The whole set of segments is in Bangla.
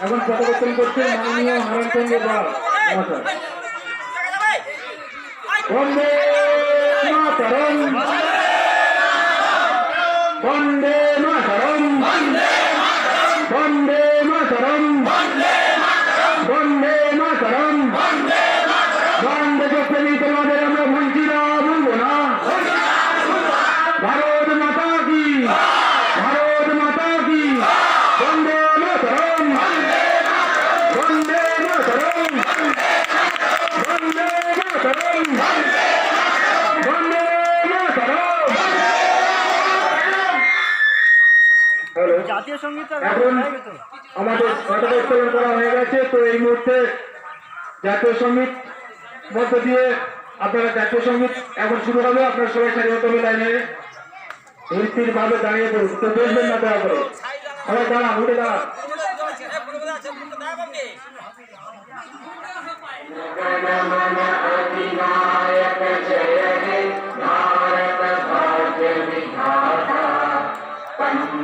এখন পদবর্তন করছে মাননীয় হারান চন্দ্র পাল মহাশয়। বন্দে মাতরম। বন্দে মাতরম বন্দে মাতরম বন্দে মাতরম বন্দে প্রেমী তোমাদের আমরা ভুলছি না ভুলবো না ভারত মাতা কি ভারত মাতা কি বন্দে মাতরম বন্দে মাতরম বন্দে মাতরম বন্দে মাতরম হ্যালো জাতীয় সংগীত আমাদের পতাকা করা হয়ে গেছে তো এই মুহূর্তে জাতীয় সংগীত মধ্য দিয়ে আপনারা জাতীয় সংগীত এখন শুরু হবে আপনারা সবাই সারিগত লাইনে স্থির ভাবে দাঁড়িয়ে পড়ুন তো বসবেন না দয়া করে সবাই দাঁড়ান উঠে দাঁড়ান অধিনায়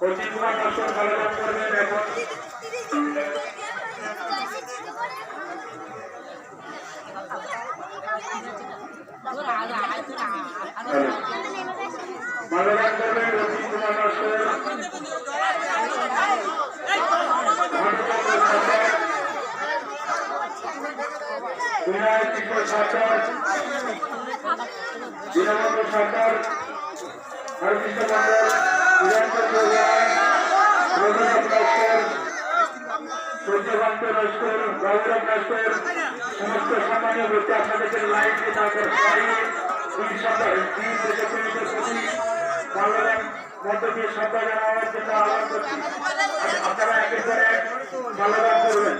অতি কুমার দর্শন কলেজ করবেন এখন মাল্যদান করবেন দীনবন্ধু সরকার হরকৃষ্ণ মন্ডল সূর্যকান্ত লস্কর গৌরব লস্কর সমস্ত সম্মানীয় ব্যক্তি আপনাদেরকে লাইট দিয়ে তাদের দাঁড়িয়ে তিন সপ্তাহ তিন দেশে প্রেমিকের প্রতি মধ্য দিয়ে শ্রদ্ধা জানানোর জন্য আহ্বান করছি আপ- আপনারা একের পর এক করবেন